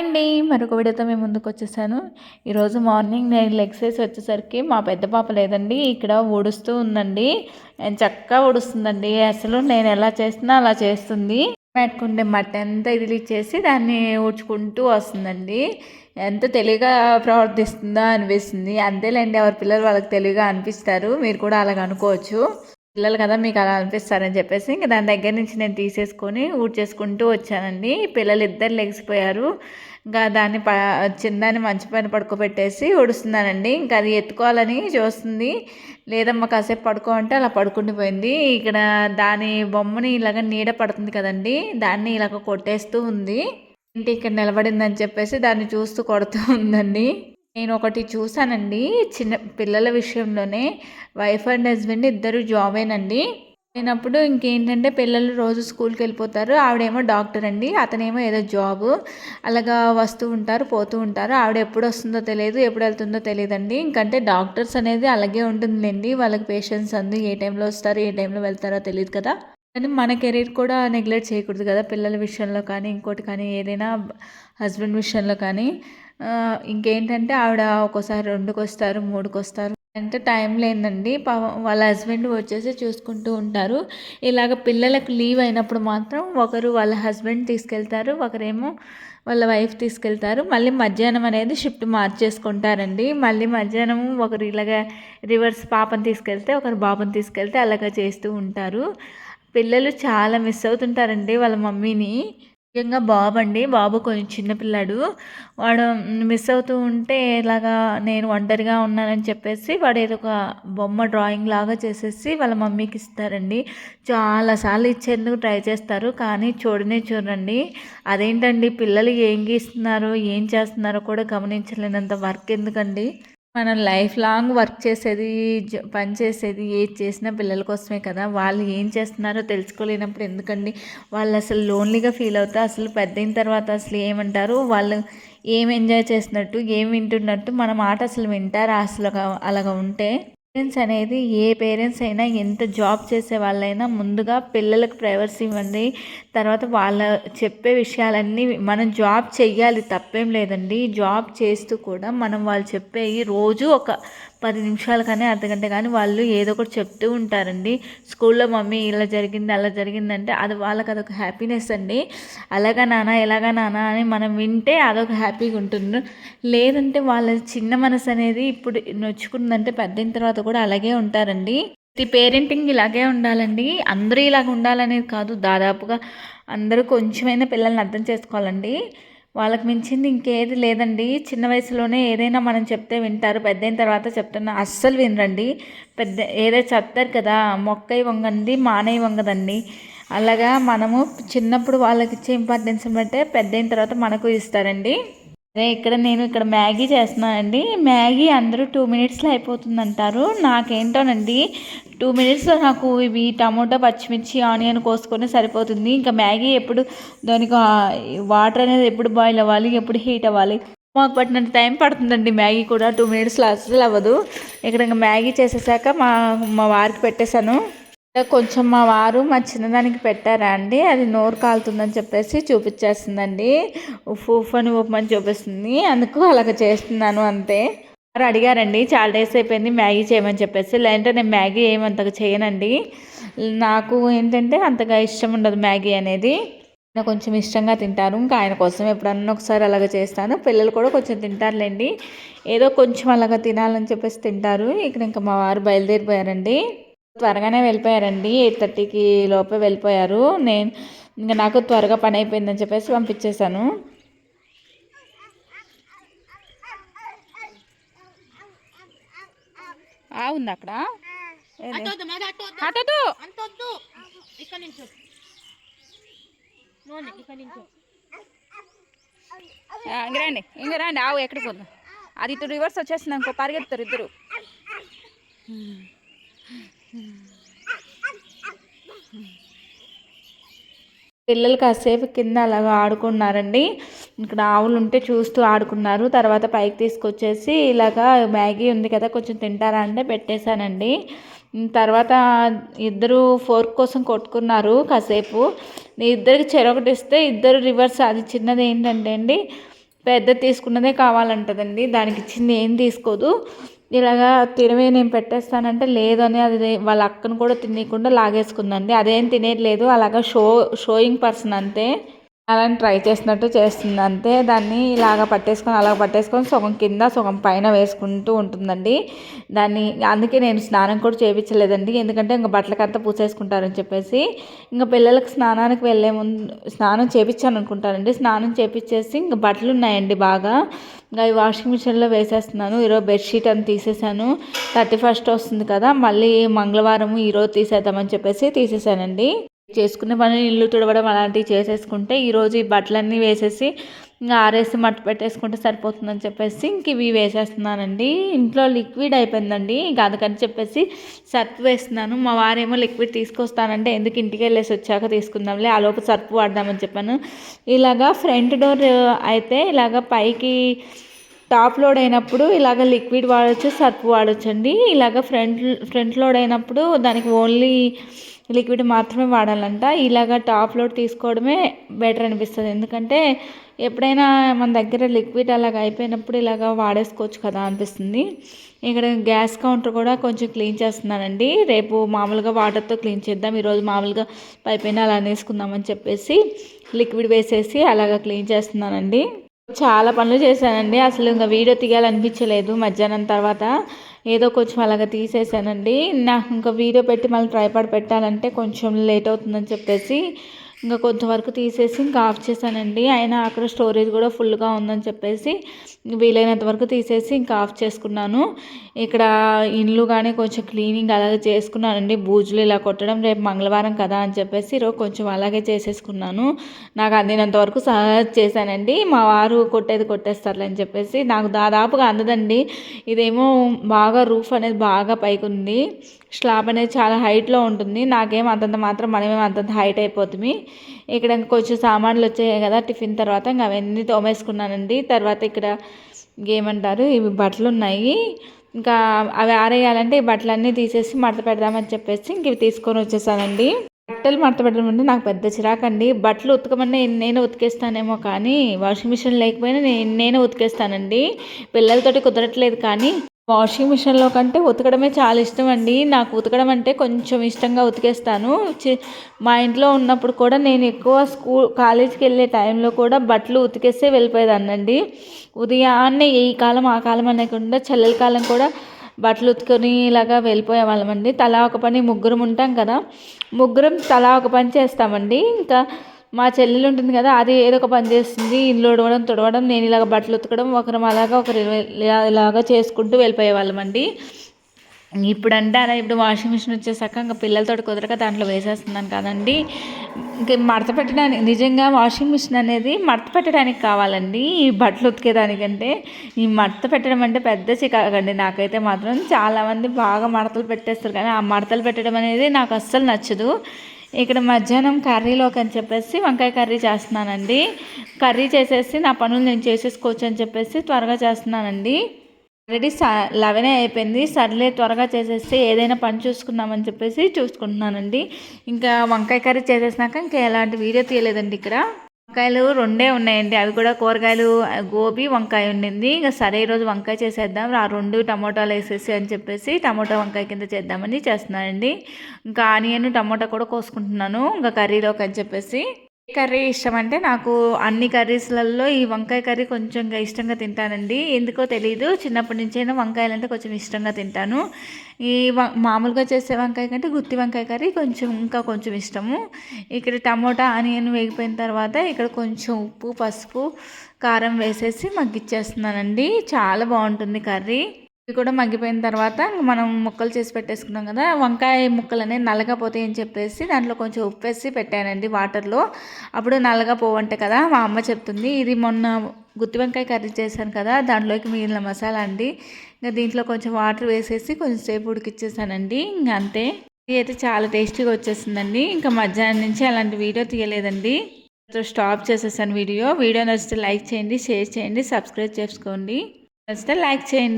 అండి మరొక వీడియోతో మేము ముందుకు వచ్చేసాను. ఈరోజు మార్నింగ్ నేను లెగ్స్ వేసి వచ్చేసరికి మా పెద్ద పాప లేదండి ఇక్కడ ఊడుస్తూ ఉందండి. నేను చక్కగా ఊడుస్తుందండి. అసలు నేను ఎలా చేస్తున్నా అలా చేస్తుంది. పెట్టుకుంటే మట్టి అంతా ఇది చేసి దాన్ని ఊడ్చుకుంటూ వస్తుందండి. ఎంత తెలివిగా ప్రవర్తిస్తుందో అనిపిస్తుంది. అంతేలేండి ఎవరి పిల్లలు వాళ్ళకి తెలివిగా అనిపిస్తారు. మీరు కూడా అలాగ అనుకోవచ్చు. పిల్లలు కదా మీకు అలా అనిపిస్తారని చెప్పేసి ఇంకా దాని దగ్గర నుంచి నేను తీసేసుకొని చేసుకుంటూ వచ్చానండి. పిల్లలు ఇద్దరు లెగిసిపోయారు. ఇంకా దాన్ని ప చిన్నదాన్ని మంచి పైన పడుకోబెట్టేసి ఉడుస్తున్నానండి ఇంకా అది ఎత్తుకోవాలని చూస్తుంది. లేదమ్మా కాసేపు పడుకో అంటే అలా పడుకుండిపోయింది. ఇక్కడ దాని బొమ్మని ఇలాగ నీడ పడుతుంది కదండి దాన్ని ఇలాగ కొట్టేస్తూ ఉంది. ఇంటి ఇక్కడ నిలబడిందని చెప్పేసి దాన్ని చూస్తూ కొడుతూ ఉందండి. నేను ఒకటి చూసానండి చిన్న పిల్లల విషయంలోనే. వైఫ్ అండ్ హస్బెండ్ ఇద్దరు జాబేనండి. అయినప్పుడు ఇంకేంటంటే పిల్లలు రోజు స్కూల్కి వెళ్ళిపోతారు ఆవిడేమో డాక్టర్ అండి అతనేమో ఏదో జాబ్. అలాగా వస్తూ ఉంటారు పోతూ ఉంటారు. ఆవిడ ఎప్పుడు వస్తుందో తెలియదు ఎప్పుడు వెళ్తుందో తెలియదండి ఇంకంటే డాక్టర్స్ అనేది అలాగే ఉంటుందండి వాళ్ళకి పేషెంట్స్ అందు ఏ టైంలో వస్తారు ఏ టైంలో వెళ్తారో తెలియదు కదా. కానీ మన కెరీర్ కూడా నెగ్లెక్ట్ చేయకూడదు కదా పిల్లల విషయంలో కానీ ఇంకోటి కానీ ఏదైనా హస్బెండ్ విషయంలో కానీ. ఇంకేంటంటే ఆవిడ ఒక్కోసారి రెండుకి వస్తారు మూడుకి వస్తారు అంటే టైం లేదండి. వాళ్ళ హస్బెండ్ వచ్చేసి చూసుకుంటూ ఉంటారు. ఇలాగ పిల్లలకు లీవ్ అయినప్పుడు మాత్రం ఒకరు వాళ్ళ హస్బెండ్ తీసుకెళ్తారు ఒకరేమో వాళ్ళ వైఫ్ తీసుకెళ్తారు. మళ్ళీ మధ్యాహ్నం అనేది షిఫ్ట్ మార్చేసుకుంటారండి. మళ్ళీ మధ్యాహ్నం ఒకరు ఇలాగ రివర్స్ పాపని తీసుకెళ్తే ఒకరు బాబుని తీసుకెళ్తే అలాగ చేస్తూ ఉంటారు. పిల్లలు చాలా మిస్ అవుతుంటారండి వాళ్ళ మమ్మీని. ముఖ్యంగా బాబు అండి. బాబు కొంచెం చిన్నపిల్లాడు వాడు మిస్ అవుతూ ఉంటే ఇలాగా నేను ఒంటరిగా ఉన్నానని చెప్పేసి వాడు ఏదో ఒక బొమ్మ డ్రాయింగ్ లాగా చేసేసి వాళ్ళ మమ్మీకి ఇస్తారండి. చాలాసార్లు ఇచ్చేందుకు ట్రై చేస్తారు. కానీ చూడనే చూడండి. అదేంటండి? పిల్లలు ఏం గీస్తున్నారు? ఏం చేస్తున్నారో కూడా గమనించలేనంత వర్క్ ఎందుకండి? మనం లైఫ్ లాంగ్ వర్క్ చేసేది పని చేసేది ఏది చేసినా పిల్లల కోసమే కదా. వాళ్ళు ఏం చేస్తున్నారో తెలుసుకోలేనప్పుడు ఎందుకండి? వాళ్ళు అసలు లోన్లీగా ఫీల్ అవుతా అసలు పెద్దయిన తర్వాత అసలు ఏమంటారు? వాళ్ళు ఏం ఎంజాయ్ చేసినట్టు ఏం వింటున్నట్టు మన మాట అసలు వింటారా? అసలు అలాగా ఉంటే పేరెంట్స్ అనేది ఏ పేరెంట్స్ అయినా ఎంత జాబ్ చేసే వాళ్ళైనా ముందుగా పిల్లలకు ప్రైవసీ ఇవ్వండి. తర్వాత వాళ్ళ చెప్పే విషయాలన్నీ మనం జాబ్ చెయ్యాలి తప్పేం లేదండి. జాబ్ చేస్తూ కూడా మనం వాళ్ళు చెప్పేవి రోజు ఒక పది నిమిషాలు కానీ అర్ధగంట కానీ వాళ్ళు ఏదో ఒకటి చెప్తూ ఉంటారండి. స్కూల్లో మమ్మీ ఇలా జరిగింది అలా జరిగిందంటే అది వాళ్ళకి అదొక హ్యాపీనెస్ అండి. అలాగా నాన్న ఎలాగా నాన్న అని మనం వింటే అదొక హ్యాపీగా ఉంటుంది. లేదంటే వాళ్ళ చిన్న మనసు అనేది ఇప్పుడు నొచ్చుకుందంటే పెద్దయిన తర్వాత కూడా అలాగే ఉంటారండి. ప్రతి పేరెంటింగ్ ఇలాగే ఉండాలండి. అందరూ ఇలాగ ఉండాలనేది కాదు. దాదాపుగా అందరూ కొంచెమైనా పిల్లల్ని అర్థం చేసుకోవాలండి. వాళ్ళకి మించింది ఇంకేది లేదండి. చిన్న వయసులోనే ఏదైనా మనం చెప్తే వింటారు. పెద్దయిన తర్వాత చెప్తున్నా అస్సలు వినరండి. పెద్ద ఏదో చెప్తారు కదా మొక్కై వంగంది మానయ్య వంగదండి. అలాగా మనము చిన్నప్పుడు వాళ్ళకి ఇచ్చే ఇంపార్టెన్స్ బట్టే పెద్దయిన తర్వాత మనకు ఇస్తారండి. అదే ఇక్కడ నేను ఇక్కడ మ్యాగీ చేస్తున్నానండి. మ్యాగీ అందరూ టూ మినిట్స్లో అయిపోతుంది అంటారు నాకేంటోనండి టూ మినిట్స్లో నాకు ఇవి టమోటా పచ్చిమిర్చి ఆనియన్ కోసుకొని సరిపోతుంది. ఇంకా మ్యాగీ ఎప్పుడు దానికి వాటర్ అనేది ఎప్పుడు బాయిల్ అవ్వాలి ఎప్పుడు హీట్ అవ్వాలి? మాకు పట్టినంత టైం పడుతుందండి మ్యాగీ కూడా. టూ మినిట్స్లో అసలు అవ్వదు. ఇక్కడ ఇంకా మ్యాగీ చేసేసాక మా మా వారికి పెట్టేశాను. కొంచెం మా వారు మా చిన్నదానికి పెట్టారా అండి? అది నోరు కాలుతుందని చెప్పేసి చూపించేస్తుందండి. ఉఫ్ ఉఫ్ అని ఉప్పమని చూపిస్తుంది. అందుకు అలాగ చేస్తున్నాను అంతే. వారు అడిగారండి చాలా డేస్ అయిపోయింది మ్యాగీ చేయమని చెప్పేసి. లేదంటే నేను మ్యాగీ ఏమంతగా చేయనండి. నాకు ఏంటంటే అంతగా ఇష్టం ఉండదు మ్యాగీ అనేది. కొంచెం ఇష్టంగా తింటారు. ఇంకా ఆయన కోసం ఎప్పుడన్నా ఒకసారి అలాగ చేస్తాను. పిల్లలు కూడా కొంచెం తింటారులేండి. ఏదో కొంచెం అలాగ తినాలని చెప్పేసి తింటారు. ఇక్కడ ఇంకా మా వారు బయలుదేరిపోయారండి. త్వరగానే వెళ్ళిపోయారండి. ఎయిట్ థర్టీకి లోపే వెళ్ళిపోయారు. నేను ఇంకా నాకు త్వరగా పని అయిపోయిందని చెప్పేసి పంపించేశాను. ఉంది అక్కడ అటదు ఇంక రండి ఇంక రండి ఆవు ఎక్కడికి పోదు. అది ఇటు రివర్స్ వచ్చేసింది ఇంకో పరిగెత్తారు ఇద్దరు. పిల్లలు కాసేపు కింద అలాగా ఆడుకున్నారండి. ఇక్కడ ఆవులు ఉంటే చూస్తూ ఆడుకున్నారు. తర్వాత పైకి తీసుకొచ్చేసి ఇలాగా మ్యాగీ ఉంది కదా కొంచెం తింటారా అంటే పెట్టేశానండి. తర్వాత ఇద్దరు ఫోర్క్ కోసం కొట్టుకున్నారు కాసేపు. ఇద్దరికి చెరొకటి ఇస్తే ఇద్దరు రివర్స్. అది చిన్నది ఏంటంటే అండి పెద్ద తీసుకున్నదే కావాలంటదండి. దానికి ఇచ్చింది ఏం తీసుకోదు. ఇలాగా తినవే నేను పెట్టేస్తానంటే లేదని అది వాళ్ళ అక్కను కూడా తినకుండా లాగేసుకుందండి. అదేం తినేది అలాగా షో షోయింగ్ పర్సన్ అంతే. అలా ట్రై చేసినట్టు చేస్తుంది. అంతే దాన్ని ఇలాగ పట్టేసుకొని అలా పట్టేసుకొని సగం కింద సగం పైన వేసుకుంటూ ఉంటుందండి. దాన్ని అందుకే నేను స్నానం కూడా చేయించలేదండి ఎందుకంటే ఇంకా బట్టలకంతా పూసేసుకుంటారని చెప్పేసి ఇంకా పిల్లలకు స్నానానికి వెళ్ళే ముందు స్నానం చేయించాను అనుకుంటానండి. స్నానం చేపించేసి ఇంకా బట్టలు ఉన్నాయండి బాగా. ఇంకా అవి వాషింగ్ మిషన్లో వేసేస్తున్నాను. ఈరోజు బెడ్షీట్ అని తీసేసాను. థర్టీ ఫస్ట్ వస్తుంది కదా మళ్ళీ మంగళవారం ఈరోజు తీసేద్దామని చెప్పేసి తీసేసానండి. చేసుకునే పని ఇల్లు తుడవడం అలాంటివి చేసేసుకుంటే ఈరోజు ఈ బట్టలన్నీ వేసేసి ఇంకా ఆరేసి మట్టు పెట్టేసుకుంటే సరిపోతుందని చెప్పేసి ఇంక ఇవి వేసేస్తున్నానండి. ఇంట్లో లిక్విడ్ అయిపోయిందండి. ఇంకా అందుకని చెప్పేసి సర్ఫ్ వేస్తున్నాను. మా వారేమో లిక్విడ్ తీసుకొస్తానంటే ఎందుకు ఇంటికి వెళ్ళేసి వచ్చాక తీసుకుందాంలే ఆ లోపు సర్ఫ్ వాడదామని చెప్పాను. ఇలాగా ఫ్రంట్ డోర్ అయితే ఇలాగ పైకి టాప్ లోడ్ అయినప్పుడు ఇలాగ లిక్విడ్ వాడచ్చు సర్ఫ్ వాడచ్చు అండి ఇలాగ ఫ్రంట్ ఫ్రంట్ లోడ్ అయినప్పుడు దానికి ఓన్లీ లిక్విడ్ మాత్రమే వాడాలంట. ఇలాగ టాప్ లోడ్ తీసుకోవడమే బెటర్ అనిపిస్తుంది. ఎందుకంటే ఎప్పుడైనా మన దగ్గర లిక్విడ్ అలాగ అయిపోయినప్పుడు ఇలాగ వాడేసుకోవచ్చు కదా అనిపిస్తుంది. ఇక్కడ గ్యాస్ కౌంటర్ కూడా కొంచెం క్లీన్ చేస్తున్నానండి. రేపు మామూలుగా వాటర్తో క్లీన్ చేద్దాం. ఈరోజు మామూలుగా పైపైన అలా అనేసుకుందామని చెప్పేసి లిక్విడ్ వేసేసి అలాగ క్లీన్ చేస్తున్నానండి. చాలా పనులు చేశానండి. అసలు ఇంకా వీడియో తీయాలనిపించలేదు మధ్యాహ్నం తర్వాత. ఏదో కొంచెం అలాగ తీసేసానండి. నాకు ఇంకా వీడియో పెట్టి మళ్ళీ ట్రైపాడ్ పెట్టాలంటే కొంచెం లేట్ అవుతుందని చెప్పేసి ఇంకా కొంతవరకు తీసేసి ఇంకా ఆఫ్ చేశానండి. అయినా అక్కడ స్టోరేజ్ కూడా ఫుల్గా ఉందని చెప్పేసి వీలైనంత వరకు తీసేసి ఇంకా ఆఫ్ చేసుకున్నాను. ఇక్కడ ఇండ్లు కానీ కొంచెం క్లీనింగ్ అలాగే చేసుకున్నానండి. బూజులు ఇలా కొట్టడం రేపు మంగళవారం కదా అని చెప్పేసి ఈరోజు కొంచెం అలాగే చేసేసుకున్నాను. నాకు అందినంత వరకు చేశానండి. మా వారు కొట్టేది కొట్టేస్తారులే అని చెప్పేసి. నాకు దాదాపుగా అందదండి. ఇదేమో బాగా రూఫ్ అనేది బాగా పైకి ఉంది స్లాబ్ అనేది చాలా హైట్లో ఉంటుంది. నాకేం అంతంత మాత్రం మనమేం అంతంత హైట్ అయిపోతుంది ఇక్కడ కొంచెం సామాన్లు వచ్చాయి కదా టిఫిన్ తర్వాత ఇంకా అవన్నీ తోమేసుకున్నానండి. తర్వాత ఇక్కడ ఏమంటారు ఇవి బట్టలు ఉన్నాయి. ఇంకా అవి ఆరేయాలంటే ఈ బట్టలన్నీ తీసేసి మడత పెడదామని చెప్పేసి ఇంక ఇవి తీసుకొని వచ్చేసానండి. బట్టలు మడత పెట్టడం అంటే నాకు పెద్ద చిరాకండి. బట్టలు ఉతకమన్నా నేను ఉతికేస్తానేమో కానీ వాషింగ్ మిషన్ లేకపోయినా నేను నేనే ఉతికేస్తానండి. పిల్లలతోటి కుదరట్లేదు కానీ వాషింగ్ మిషన్లో కంటే ఉతకడమే చాలా ఇష్టం అండి నాకు ఉతకడం అంటే కొంచెం ఇష్టంగా ఉతికేస్తాను. మా ఇంట్లో ఉన్నప్పుడు కూడా నేను ఎక్కువ స్కూల్ కాలేజీకి వెళ్ళే టైంలో కూడా బట్టలు ఉతికేస్తే వెళ్ళిపోయేదాన్నండి. ఉదయాన్నే ఈ కాలం ఆ కాలం అనేకుండా చల్లల కాలం కూడా బట్టలు ఉతుకొని ఇలాగా వెళ్ళిపోయేవాళ్ళమండి తలా ఒక పని ముగ్గురం ఉంటాం కదా. ముగ్గురం తలా ఒక పని చేస్తామండి. ఇంకా మా చెల్లెలు ఉంటుంది కదా అది ఏదో ఒక పని చేస్తుంది ఇల్లు ఉడవడం తుడవడం నేను ఇలాగ బట్టలు ఉతకడం ఒకరు అలాగా ఒకరు ఇలాగా చేసుకుంటూ వెళ్ళిపోయే వాళ్ళమండి ఇప్పుడంటే అలా ఇప్పుడు వాషింగ్ మిషన్ వచ్చేసాక ఇంకా పిల్లలతో కుదరక దాంట్లో వేసేస్తున్నాను కదండి. ఇంకా మడత పెట్టడానికి నిజంగా వాషింగ్ మిషన్ అనేది మడత పెట్టడానికి కావాలండి ఈ బట్టలు ఉతికేదానికంటే. ఈ మడత పెట్టడం అంటే పెద్ద చికాకండి నాకైతే మాత్రం. చాలామంది బాగా మడతలు పెట్టేస్తారు కానీ ఆ మడతలు పెట్టడం అనేది నాకు అస్సలు నచ్చదు. ఇక్కడ మధ్యాహ్నం కర్రీలోకి అని చెప్పేసి వంకాయ కర్రీ చేస్తున్నానండి. కర్రీ చేసేసి నా పనులు నేను చేసేసుకోవచ్చు అని చెప్పేసి త్వరగా చేస్తున్నానండి. ఆల్రెడీ స లెవెనే అయిపోయింది. సర్లే త్వరగా చేసేస్తే ఏదైనా పని చూసుకుందామని చెప్పేసి చూసుకుంటున్నానండి. ఇంకా వంకాయ కర్రీ చేసేసినాక ఇంకా ఎలాంటి వీడియో తీయలేదండి ఇక్కడ. వంకాయలు రెండే ఉన్నాయండి. అవి కూడా కూరగాయలు గోబీ వంకాయ ఉండింది. ఇంకా సరే ఈరోజు వంకాయ చేసేద్దాం. ఆ రెండు టమోటాలు వేసేసి అని చెప్పేసి టమోటా వంకాయ కింద చేద్దామని చేస్తున్నానండి. ఇంకా ఆనియన్ టమోటా కూడా కోసుకుంటున్నాను. ఇంకా కర్రీలోకి అని చెప్పేసి కర్రీ ఇష్టం అంటే నాకు అన్ని కర్రీస్లలో ఈ వంకాయ కర్రీ కొంచెం ఇష్టంగా తింటానండి. ఎందుకో తెలియదు చిన్నప్పటి నుంచైనా వంకాయలు అంటే కొంచెం ఇష్టంగా తింటాను. ఈ మామూలుగా చేసే వంకాయ కంటే గుత్తి వంకాయ కర్రీ కొంచెం ఇంకా కొంచెం ఇష్టము. ఇక్కడ టమోటా ఆనియన్ వేగిపోయిన తర్వాత ఇక్కడ కొంచెం ఉప్పు పసుపు కారం వేసేసి మగ్గిచ్చేస్తున్నానండి. చాలా బాగుంటుంది కర్రీ. ఇవి కూడా మగ్గిపోయిన తర్వాత మనం ముక్కలు చేసి పెట్టేసుకున్నాం కదా వంకాయ ముక్కలు అనేవి నల్లగా అని చెప్పేసి దాంట్లో కొంచెం ఉప్పు వేసి పెట్టానండి వాటర్లో. అప్పుడు నల్లగా కదా మా అమ్మ చెప్తుంది ఇది మొన్న గుత్తి వంకాయ కర్రీ చేశాను కదా దాంట్లోకి మిగిలిన మసాలా అండి. ఇంకా దీంట్లో కొంచెం వాటర్ వేసేసి కొంచెం సేపు ఉడికిచ్చేసానండి. ఇంకా అంతే. ఇది అయితే చాలా టేస్టీగా వచ్చేసిందండి. ఇంకా మధ్యాహ్నం నుంచి అలాంటి వీడియో తీయలేదండి. స్టాప్ చేసేసాను వీడియో. వీడియో నచ్చితే లైక్ చేయండి షేర్ చేయండి సబ్స్క్రైబ్ చేసుకోండి. నచ్చితే లైక్ చేయండి.